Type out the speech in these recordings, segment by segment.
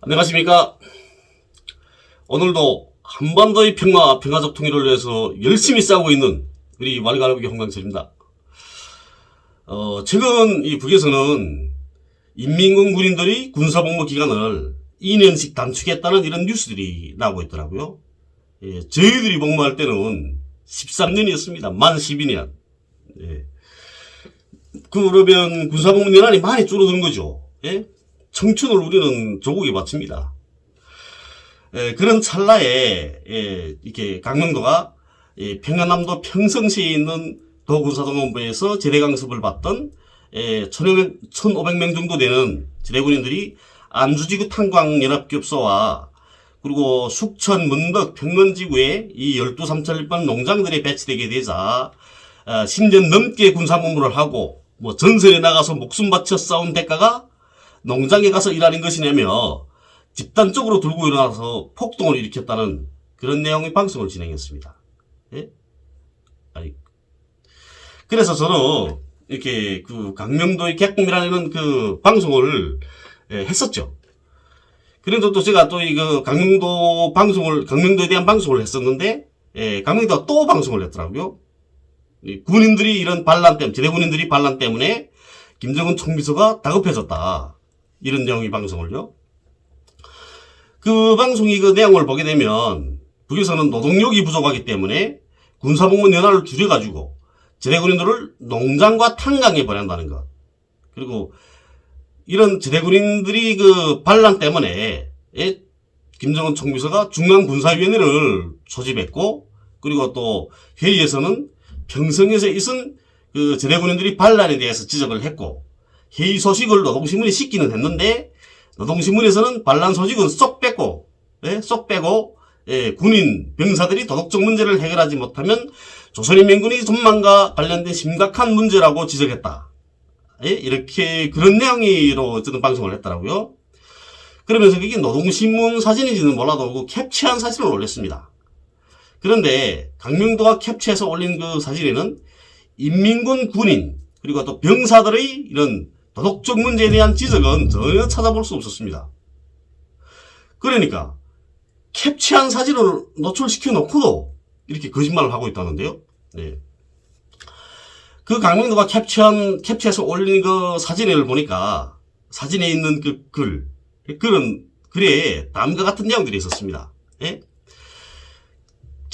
안녕하십니까. 오늘도 한반도의 평화, 평화적 통일을 위해서 열심히 싸우고 있는 우리 말가르비 홍강철입니다. 어, 최근 이 북에서는 인민군 군인들이 군사복무 기간을 2년씩 단축했다는 이런 뉴스들이 나오고 있더라고요. 예, 저희들이 복무할 때는 13년이었습니다. 만 12년. 예. 그러면 군사복무 연한이 많이 줄어드는 거죠. 예? 청춘을 우리는 조국에 바칩니다. 예, 그런 찰나에 예, 이렇게 강명도가 예, 평안남도 평성시에 있는 도군사동원부에서 제대 강습을 받던 예, 1500, 1500명 정도 되는 제대군인들이 안주지구 탄광연합기업소와 그리고 숙천, 문덕, 평론지구에 이 12삼천일반 농장들이 배치되게 되자 어, 10년 넘게 군사복무를 하고 뭐 전선에 나가서 목숨 바쳐 싸운 대가가 농장에 가서 일하는 것이냐며 집단적으로 들고 일어나서 폭동을 일으켰다는 그런 내용의 방송을 진행했습니다. 예? 아니. 그래서 저는 이렇게 그 강명도의 개꿈이라는 그 방송을 예, 했었죠. 그래도 또 제가 또 이거 강명도 방송을 강명도에 대한 방송을 했었는데 예, 강명도가 또 방송을 했더라고요. 이 군인들이 이런 반란 때문에 제대 군인들이 반란 때문에 김정은 총비서가 다급해졌다. 이런 내용의 방송을요. 그 방송이 그 내용을 보게 되면 북에서는 노동력이 부족하기 때문에 군사복무 연화를 줄여가지고 제대군인들을 농장과 탄광에 보낸다는 것. 그리고 이런 제대군인들이 그 반란 때문에 예, 김정은 총비서가 중앙군사위원회를 소집했고 그리고 또 회의에서는 평성에서 있은 그 제대군인들이 반란에 대해서 지적을 했고 회의 소식을 노동신문에 싣기는 했는데 노동신문에서는 반란 소식은 쏙 빼고 예, 쏙 빼고 예, 군인 병사들이 도덕적 문제를 해결하지 못하면 조선인민군이 전망과 관련된 심각한 문제라고 지적했다. 예, 이렇게 그런 내용으로 저는 방송을 했더라고요. 그러면서 그게 노동신문 사진인지는 몰라도 그 캡처한 사진을 올렸습니다. 그런데 강명도가 캡처해서 올린 그 사진에는 인민군 군인 그리고 또 병사들의 이런 도덕적 문제에 대한 지적은 전혀 찾아볼 수 없었습니다. 그러니까 캡처한 사진을 노출시켜 놓고도 이렇게 거짓말을 하고 있다는데요. 네. 그 강명도가 캡처한 캡처해서 올린 그 사진을 보니까 사진에 있는 그 글, 글은 글에 다음과 같은 내용들이 있었습니다. 예?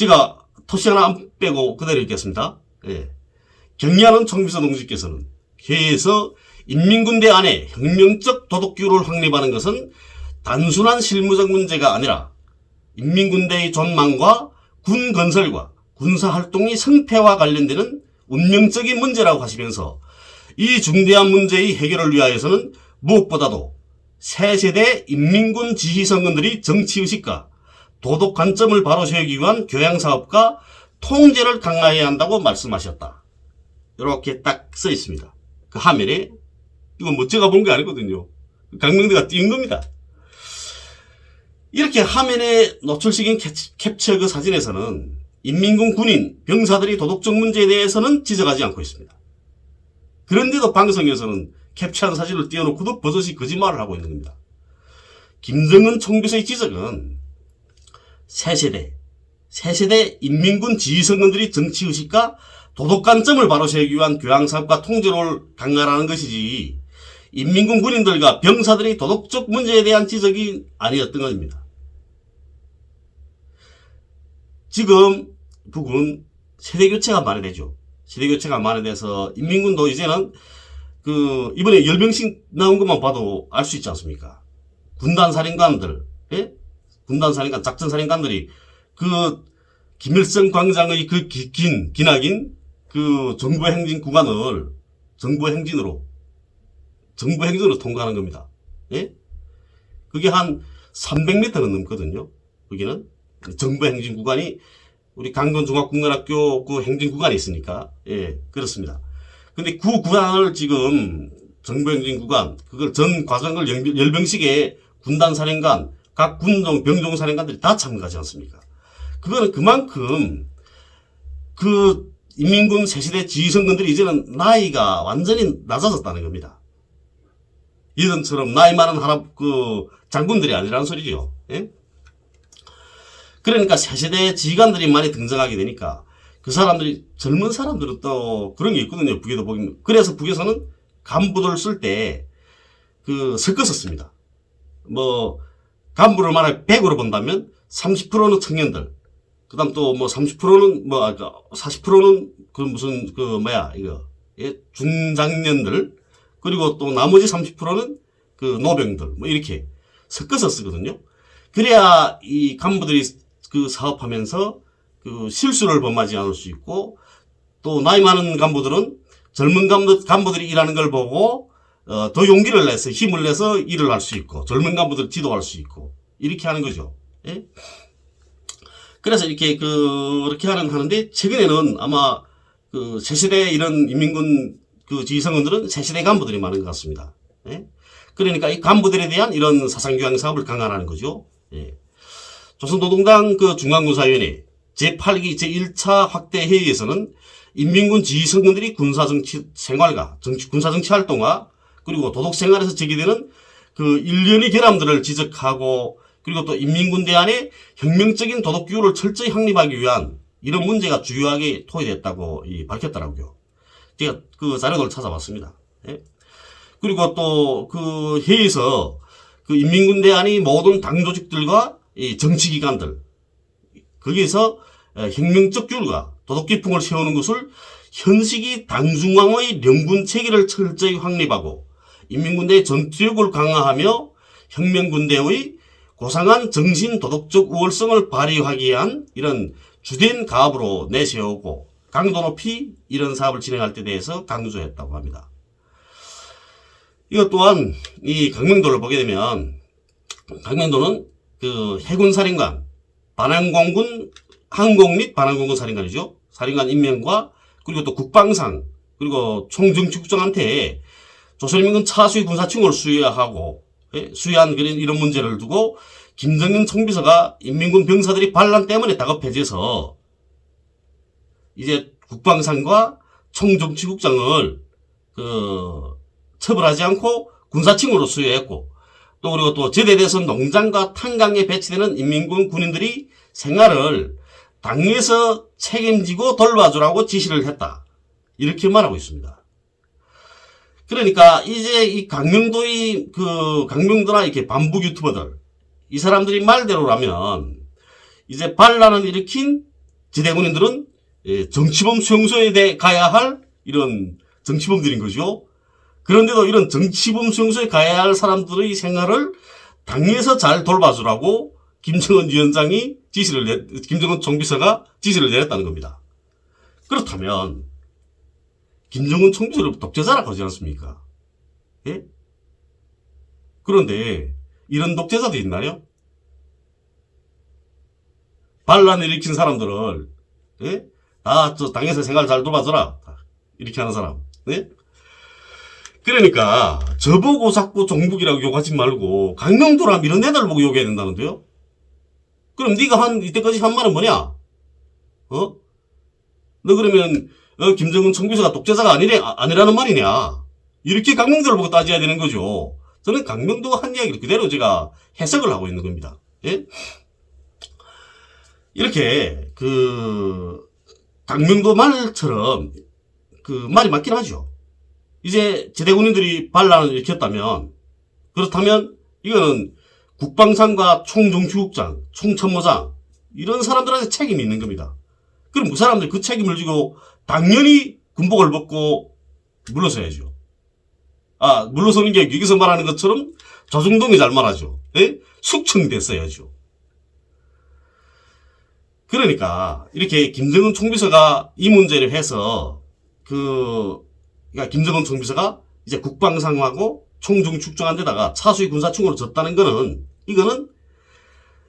제가 토시 하나 안 빼고 그대로 읽겠습니다. 예. 경리하는 총비서 동지께서는 회의에서 인민군대 안에 혁명적 도덕규를 확립하는 것은 단순한 실무적 문제가 아니라 인민군대의 전망과 군 건설과 군사활동의 성패와 관련되는 운명적인 문제라고 하시면서 이 중대한 문제의 해결을 위하여서는 무엇보다도 새 세대 인민군 지휘성원들이 정치의식과 도덕 관점을 바로 세우기 위한 교양사업과 통제를 강화해야 한다고 말씀하셨다. 이렇게 딱 써 있습니다. 그 화면에 이건 뭐 제가 본 게 아니거든요. 강명대가 띈 겁니다. 이렇게 화면에 노출시킨 캡처 그 사진에서는 인민군 군인, 병사들이 도덕적 문제에 대해서는 지적하지 않고 있습니다. 그런데도 방송에서는 캡처한 사진을 띄워놓고도 버젓이 거짓말을 하고 있는 겁니다. 김정은 총비서의 지적은 새세대, 새세대 인민군 지휘성원들이 정치의식과 도덕관점을 바로 세우기 위한 교양사업과 통제를 강화하는 것이지 인민군 군인들과 병사들의 도덕적 문제에 대한 지적이 아니었던 것입니다. 지금 북은 세대교체가 만회되죠. 세대교체가 만회돼서 인민군도 이제는 그 이번에 열명씩 나온 것만 봐도 알 수 있지 않습니까? 군단 살인관들, 예? 군단 살인관, 작전 살인관들이 그 김일성 광장의 그 긴, 기나긴 그 정부 행진 구간을 정부 행진으로 정부 행진으로 통과하는 겁니다. 예? 그게 한 300m는 넘거든요. 거기는 정부 행진 구간이 우리 강건중학군관학교 그 행진 구간이 있으니까 예 그렇습니다. 근데 그 구간을 지금 정부 행진 구간 그걸 전 과정을 열병식에 군단 사령관 각 군종 병종 사령관들이 다 참가하지 않습니까? 그거는 그만큼 그 인민군 새시대 지휘성근들이 이제는 나이가 완전히 낮아졌다는 겁니다. 이전처럼 나이 많은 할아, 그, 장군들이 아니라는 소리죠. 예? 그러니까 새시대 지휘관들이 많이 등장하게 되니까 그 사람들이 젊은 사람들은 또 그런 게 있거든요. 북에도 보면. 그래서 북에서는 간부들 쓸 때 그 섞었었습니다. 뭐 간부를 만약 100으로 본다면 30%는 청년들, 그 다음 또 뭐 30%는 뭐 아까 40%는 그 무슨 그 뭐야 이거 예? 중장년들 그리고 또 나머지 30%는 그 노병들 뭐 이렇게 섞어서 쓰거든요. 그래야 이 간부들이 그 사업하면서 그 실수를 범하지 않을 수 있고 또 나이 많은 간부들은 젊은 간부, 간부들이 일하는 걸 보고 어, 더 용기를 내서 힘을 내서 일을 할 수 있고 젊은 간부들 지도할 수 있고 이렇게 하는 거죠. 예? 그래서 이렇게 그, 그렇게 하는 하는데 최근에는 아마 그 새세대 이런 인민군 그 지휘성원들은 새세대 간부들이 많은 것 같습니다. 예? 그러니까 이 간부들에 대한 이런 사상 교양 사업을 강화하는 거죠. 예. 조선노동당 그 중앙군사위원회 제8기 제1차 확대 회의에서는 인민군 지휘성군들이 군사정치 생활과 정치, 군사정치 활동과 그리고 도덕 생활에서 제기되는 그 일련의 결함들을 지적하고 그리고 또 인민군 대 안에 혁명적인 도덕 규율을 철저히 확립하기 위한 이런 문제가 주요하게 토의됐다고 이 밝혔더라고요. 제가 그 자료를 찾아봤습니다. 예? 그리고 또 그 회의에서 그 인민군 대 안의 모든 당 조직들과 이 정치 기관들 거기에서 에, 혁명적 규율과 도덕 기풍을 세우는 것을 현식이 당중앙의 명군 체계를 철저히 확립하고 인민군대의 전투력을 강화하며 혁명군대의 고상한 정신 도덕적 우월성을 발휘하기 위한 이런 주된 가업으로 내세우고 강도 높이 이런 사업을 진행할 때 대해서 강조했다고 합니다. 이것 또한 이 강명도를 보게 되면 강명도는 그 해군사령관, 반항공군 항공 및 반항공군 사령관이죠. 사령관 임명과 그리고 또 국방상 그리고 총정치국장한테 조선인민군 차수의 군사층을 수여하고 예, 수여한 그런 이런 문제를 두고 김정은 총비서가 인민군 병사들이 반란 때문에 다급해져서 이제 국방상과 총정치국장을 그 처벌하지 않고 군사층으로 수여했고 또 그리고 또 제대대선 농장과 탄강에 배치되는 인민군 군인들이 생활을 당에서 책임지고 돌봐주라고 지시를 했다. 이렇게 말하고 있습니다. 그러니까 이제 이 강명도의 그 강명도나 이렇게 반북 유튜버들 이 사람들이 말대로라면 이제 반란을 일으킨 지대군인들은 예, 정치범 수용소에 대 가야 할 이런 정치범들인 거죠. 그런데도 이런 정치범 수용소에 가야 할 사람들의 생활을 당에서 잘 돌봐주라고 김정은 위원장이 지시를 내, 김정은 총비서가 지시를 내렸다는 겁니다. 그렇다면 김정은 총비서를 독재자라고 하지 않습니까? 예? 그런데 이런 독재자도 있나요? 반란을 일으킨 사람들을 예? 다저 당에서 생활 잘 돌봐줘라 이렇게 하는 사람 예? 그러니까 저보고 자꾸 종북이라고 욕하지 말고 강명도라 이런 애들 보고 욕해야 된다는데요? 그럼 네가 한 이때까지 한 말은 뭐냐? 어? 너 그러면 어, 김정은 총비서가 독재자가 아니래 아, 아니라는 말이냐? 이렇게 강명도를 보고 따져야 되는 거죠. 저는 강명도가 한 이야기를 그대로 제가 해석을 하고 있는 겁니다. 예? 이렇게 그 강명도 말처럼 그 말이 맞긴 하죠. 이제 제대군인들이 반란을 일으켰다면 그렇다면 이거는 국방상과 총정치국장, 총참모장 이런 사람들한테 책임이 있는 겁니다. 그럼 그 사람들 그 책임을 지고 당연히 군복을 벗고 물러서야죠. 아 물러서는 게 여기서 말하는 것처럼 조중동이 잘 말하죠. 예? 숙청됐어야죠. 그러니까 이렇게 김정은 총비서가 이 문제를 해서 그 그러니까 김정은 총비서가 이제 국방상하고 총정축정한 데다가 차수의 군사층으로 졌다는 거는 이거는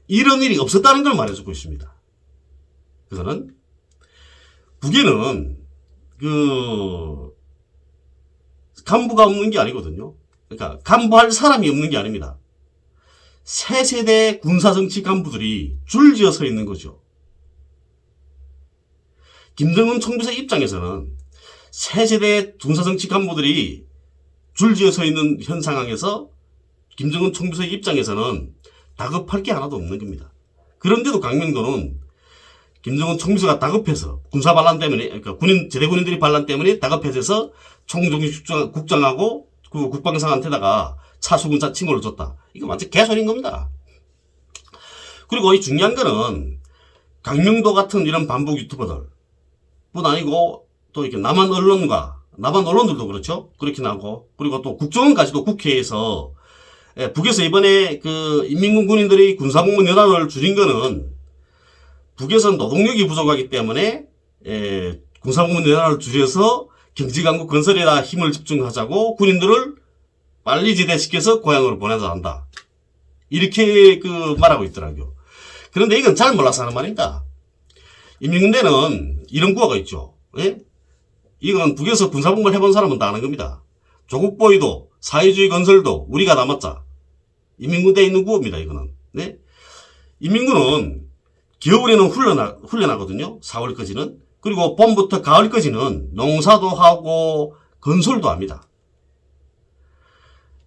이런 일이 없었다는 걸 말해주고 있습니다. 그거는 북에는 그 간부가 없는 게 아니거든요. 그러니까 간부할 사람이 없는 게 아닙니다. 새 세대 군사정치 간부들이 줄지어 서 있는 거죠. 김정은 총비서 입장에서는 새 세대 군사정치 간부들이 줄지어 서 있는 현 상황에서 김정은 총비서 입장에서는 다급할 게 하나도 없는 겁니다. 그런데도 강명도는 김정은 총비서가 다급해서 군사 반란 때문에 그러니까 군인 제대 군인들이 반란 때문에 다급해져서 총정리 국장, 국장 하고 그 국방상한테다가 차수군사 친구를 줬다. 이거 완전 개소리인 겁니다. 그리고 이 중요한 거는 강명도 같은 이런 반복 유튜버들 뿐 아니고 또 이렇게 남한 언론과 남한 언론들도 그렇죠. 그렇게 나고 그리고 또 국정원까지도 국회에서 예, 북에서 이번에 그 인민군 군인들이 군사복무 연합을 줄인 거는 북에서는 노동력이 부족하기 때문에 예, 군사복무 연합을 줄여서 경제강국 건설에다 힘을 집중하자고 군인들을 빨리 제대시켜서 고향으로 보내자 한다. 이렇게 그 말하고 있더라고요. 그런데 이건 잘 몰라서 하는 말입니다. 인민군대는 이런 구호가 있죠. 예? 이건 북에서 군사복무를 해본 사람은 다 아는 겁니다. 조국 보위도 사회주의 건설도 우리가 남았자. 인민군대에 있는 구호입니다. 이거는. 네? 인민군은 겨울에는 훈련하, 훈련하거든요. 4월까지는. 그리고 봄부터 가을까지는 농사도 하고 건설도 합니다.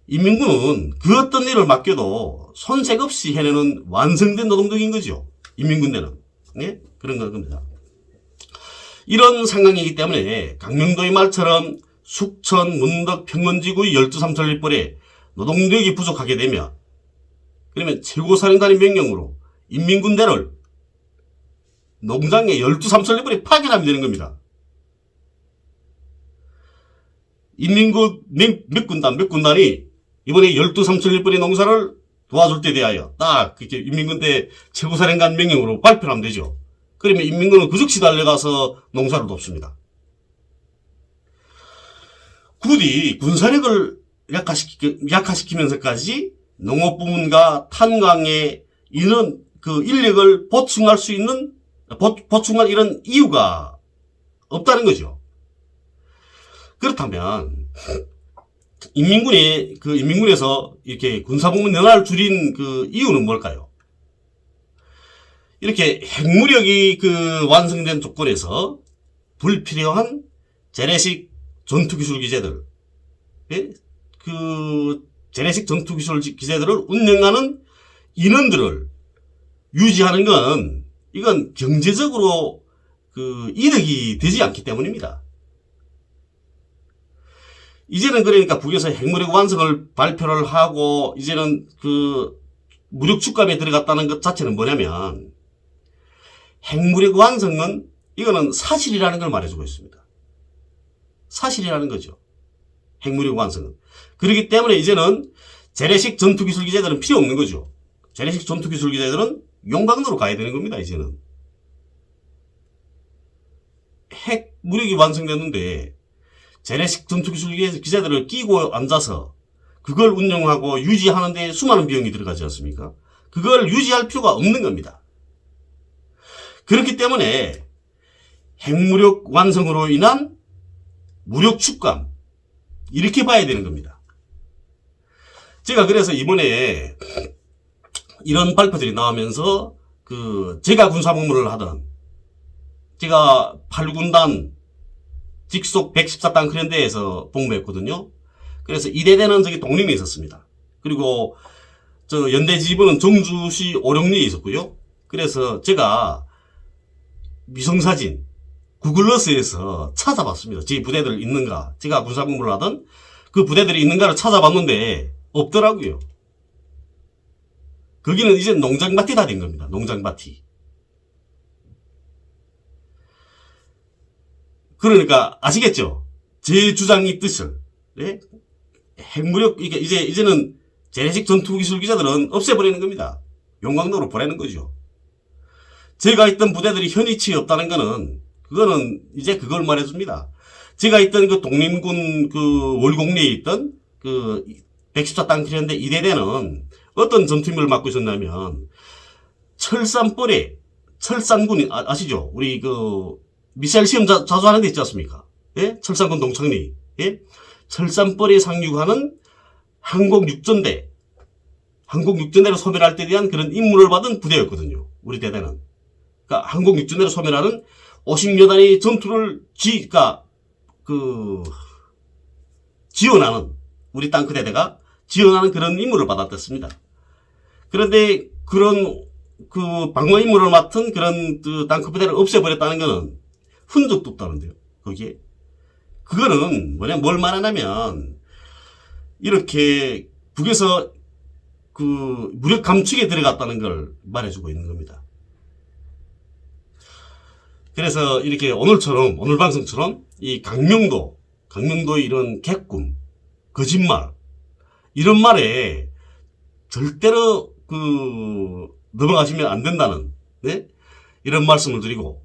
인민군은 그 어떤 일을 맡겨도 손색 없이 해내는 완성된 노동력인 거죠. 인민군대는. 네? 그런 겁니다. 이런 상황이기 때문에 강명도의 말처럼 숙천, 문덕, 평원지구의 12삼천리벌에 노동력이 부족하게 되면 그러면 최고사령관의 명령으로 인민군대를 농장의 12삼천리벌에 파견하면 되는 겁니다. 인민군 몇, 몇 군단, 몇 군단이 이번에 12삼천리벌의 농사를 도와줄 때 대하여 딱 그렇게 인민군 대 최고사령관 명령으로 발표를 하면 되죠. 그러면 인민군은 그 즉시 달려가서 농사를 돕습니다. 굳이 군사력을 약화시키, 약화시키면서까지 농업 부문과 탄광에 이런 그 인력을 보충할 수 있는 보, 보충할 이런 이유가 없다는 거죠. 그렇다면 인민군이 그 인민군에서 이렇게 군사복무 연화를 줄인 그 이유는 뭘까요? 이렇게 핵무력이 그 완성된 조건에서 불필요한 재래식 전투기술 기재들, 예? 그 재래식 전투기술 기재들을 운영하는 인원들을 유지하는 건 이건 경제적으로 그 이득이 되지 않기 때문입니다. 이제는 그러니까 북에서 핵무력 완성을 발표를 하고 이제는 그 무력 축감에 들어갔다는 것 자체는 뭐냐면 핵무력 완성은 이거는 사실이라는 걸 말해주고 있습니다. 사실이라는 거죠. 핵무력 완성은. 그렇기 때문에 이제는 재래식 전투기술 기자들은 필요 없는 거죠. 재래식 전투기술 기자들은 용광로로 가야 되는 겁니다, 이제는. 핵 무력이 완성됐는데 재래식 전투기술 기자들을 끼고 앉아서 그걸 운영하고 유지하는데 수많은 비용이 들어가지 않습니까? 그걸 유지할 필요가 없는 겁니다. 그렇기 때문에 핵무력 완성으로 인한 무력 축감 이렇게 봐야 되는 겁니다. 제가 그래서 이번에 이런 발표들이 나오면서 그 제가 군사복무를 하던 제가 8군단 직속 114단 크랜대에서 복무했거든요. 그래서 이대대는 저기 독림에 있었습니다. 그리고 저 연대 지부는 정주시 오령리에 있었고요. 그래서 제가 위성사진 구글러스에서 찾아봤습니다. 제 부대들 있는가. 제가 군사복무를 하던 그 부대들이 있는가를 찾아봤는데 없더라고요. 거기는 이제 농장밭이 다 된 겁니다. 농장밭이. 그러니까 아시겠죠? 제 주장이 뜻을 네? 핵무력 이게 이제 이제는 재래식 전투 기술 기자들은 없애버리는 겁니다. 용광로로 보내는 거죠. 제가 있던 부대들이 현위치에 없다는 거는 그거는 이제 그걸 말해줍니다. 제가 있던 그 독림군 그 월곡리에 있던 그 114땅 필요한데 이대대는 어떤 전투임을 맡고 있었냐면 철산벌에 철산군이 아, 시죠 우리 그 미사일 시험 자, 주 하는 데 있지 않습니까? 예? 철산군 동창리 예? 철산벌에 상륙하는 항공 육전대 항공 육전대를 소멸할 때 대한 그런 임무를 받은 부대였거든요. 우리 대대는. 그러니까 항공 육전대를 소멸하는 50여단의 전투를 지, 그니까, 그, 지원하는, 우리 땅크 대대가 지원하는 그런 임무를 받았댔습니다. 그런데 그런 그 방어 임무를 맡은 그런 그 땅크 부대를 없애버렸다는 거는 흔적도 없다는데요. 거기에. 그거는 뭐냐, 뭘 말하냐면, 이렇게 북에서 그 무력 감축에 들어갔다는 걸 말해주고 있는 겁니다. 그래서 이렇게 오늘처럼, 오늘 방송처럼 이 강명도, 강명도의 이런 개꿈, 거짓말, 이런 말에 절대로 그 넘어가시면 안 된다는, 네? 이런 말씀을 드리고,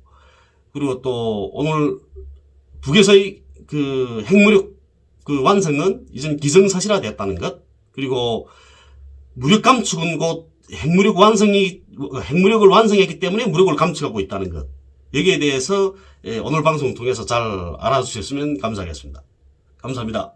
그리고 또 오늘 북에서의 그 핵무력 그 완성은 이전 기정사실화됐다는 것, 그리고 무력 감축은 곧 핵무력 완성이 핵무력을 완성했기 때문에 무력을 감축하고 있다는 것. 여기에 대해서 예, 오늘 방송 통해서 잘 알아주셨으면 감사하겠습니다. 감사합니다.